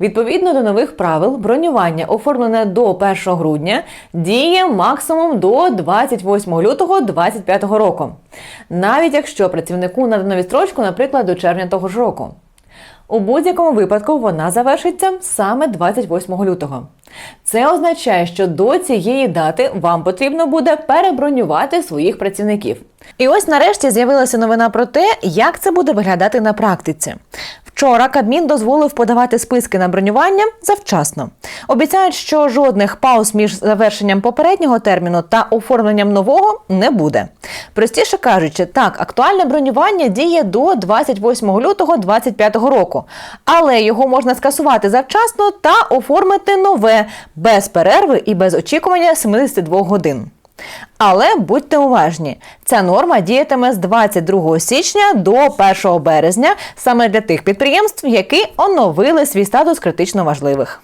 Відповідно до нових правил, бронювання, оформлене до 1 грудня, діє максимум до 28 лютого 2025 року, навіть якщо працівнику надано відстрочку, наприклад, до червня того ж року. У будь-якому випадку вона завершиться саме 28 лютого. Це означає, що до цієї дати вам потрібно буде перебронювати своїх працівників. І ось нарешті з'явилася новина про те, як це буде виглядати на практиці. Вчора Кабмін дозволив подавати списки на бронювання завчасно. Обіцяють, що жодних пауз між завершенням попереднього терміну та оформленням нового не буде. Простіше кажучи, так, актуальне бронювання діє до 28 лютого 2025 року, але його можна скасувати завчасно та оформити нове без перерви і без очікування 72 годин. Але будьте уважні, ця норма діятиме з 22 січня до 1 березня саме для тих підприємств, які оновили свій статус критично важливих.